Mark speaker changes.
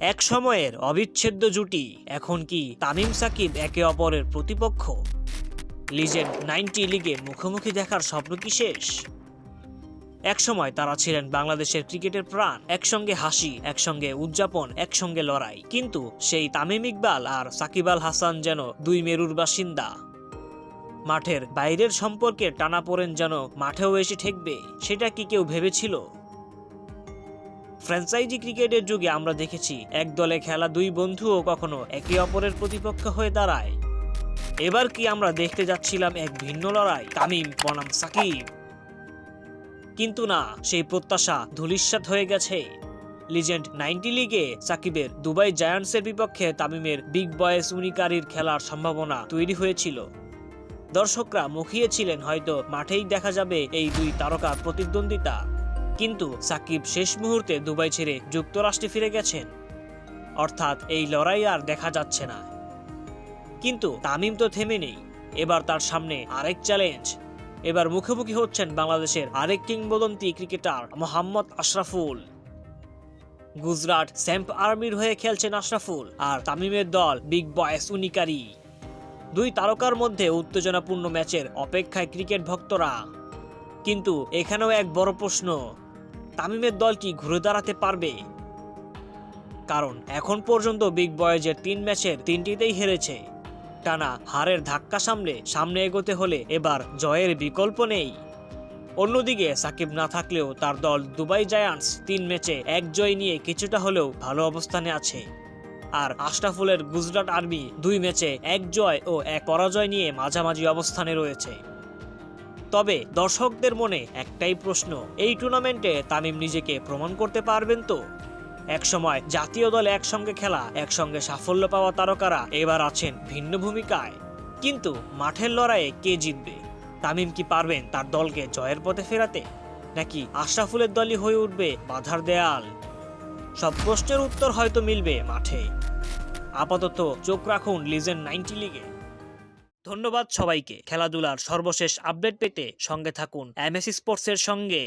Speaker 1: এক সময়ের অবিচ্ছেদ্য জুটি, এখন কি তামিম সাকিব একে অপরের প্রতিপক্ষ? লিজেন্ড নাইনটি লিগে মুখোমুখি দেখার স্বপ্ন কি শেষ? একসময় তারা ছিলেন বাংলাদেশের ক্রিকেটের প্রাণ, একসঙ্গে হাসি, একসঙ্গে উদযাপন, একসঙ্গে লড়াই। কিন্তু সেই তামিম ইকবাল আর সাকিব আল হাসান যেন দুই মেরুর বাসিন্দা। মাঠের বাইরের সম্পর্কে টানাপোড়েন যেন মাঠেও এসে ঠেকবে, সেটা কি কেউ ভেবেছিল? ফ্র্যাঞ্চাইজি ক্রিকেটের যুগে আমরা দেখেছি, এক দলে খেলা দুই বন্ধুও কখনো একে অপরের প্রতিপক্ষ হয়ে দাঁড়ায়। এবার কি আমরা দেখতে যাচ্ছিলাম এক ভিন্ন লড়াই? তামিম, বনাম, সাকিব। কিন্তু না, সেই প্রত্যাশা ধূলিসাৎ হয়ে গেছে। লিজেন্ড নাইনটি লিগে সাকিবের দুবাই জায়ান্টসের বিপক্ষে তামিমের বিগ বয়েস উনিকারির খেলার সম্ভাবনা তৈরি হয়েছিল। দর্শকরা মুখিয়েছিলেন, হয়তো মাঠেই দেখা যাবে এই দুই তারকার প্রতিদ্বন্দ্বিতা। কিন্তু সাকিব শেষ মুহূর্তে দুবাই ছেড়ে যুক্তরাষ্ট্রে ফিরে গেছেন। অর্থাৎ এই লড়াই আর দেখা যাচ্ছে না। কিন্তু তামিম তো থেমে নেই। এবার তার সামনে আরেক চ্যালেঞ্জ এবার মুখোমুখি হচ্ছেন বাংলাদেশের আরেক কিংবদন্তি ক্রিকেটার মোহাম্মদ আশরাফুল। গুজরাট স্যাম্প আর্মির হয়ে খেলছেন আশরাফুল আর তামিমের দল বিগ বয়েস উনিকারি। দুই তারকার মধ্যে উত্তেজনাপূর্ণ ম্যাচের অপেক্ষায় ক্রিকেট ভক্তরা। কিন্তু এখানেও এক বড় প্রশ্ন। তামিমের দল কি ঘুরে দাঁড়াতে পারবে? কারণ এখন পর্যন্ত বিগ বয়েজের তিন ম্যাচের তিনটিতেই হেরেছে। টানা হারের ধাক্কা সামলে সামনে এগোতে হলে এবার জয়ের বিকল্প নেই। অন্যদিকে সাকিব না থাকলেও তার দল দুবাই জায়ান্টস তিন ম্যাচে এক জয় নিয়ে কিছুটা হলেও ভালো অবস্থানে আছে। আর আশরাফুলের গুজরাট আর্মি দুই ম্যাচে এক জয় ও এক পরাজয় নিয়ে মাঝামাঝি অবস্থানে রয়েছে। তবে দর্শকদের মনে একটাই প্রশ্ন, এই টুর্নামেন্টে তামিম নিজেকে প্রমাণ করতে পারবেন তো? একসময় জাতীয় দলে একসঙ্গে খেলা, একসঙ্গে সাফল্য পাওয়া তারকারা এবার আছেন ভিন্ন ভূমিকায়। কিন্তু মাঠের লড়াইয়ে কে জিতবে? তামিম কি পারবেন তার দলকে জয়ের পথে ফেরাতে? নাকি আশরাফুলের দলই হয়ে উঠবে বাধার দেয়াল? সব প্রশ্নের উত্তর হয়তো মিলবে মাঠে। আপাতত চোখ রাখুন লিজেন্ড নাইনটি লিগে। ধন্যবাদ সবাইকে। খেলাধুলার সর্বশেষ আপডেট পেতে সঙ্গে থাকুন এমএসি স্পোর্টসের সঙ্গে।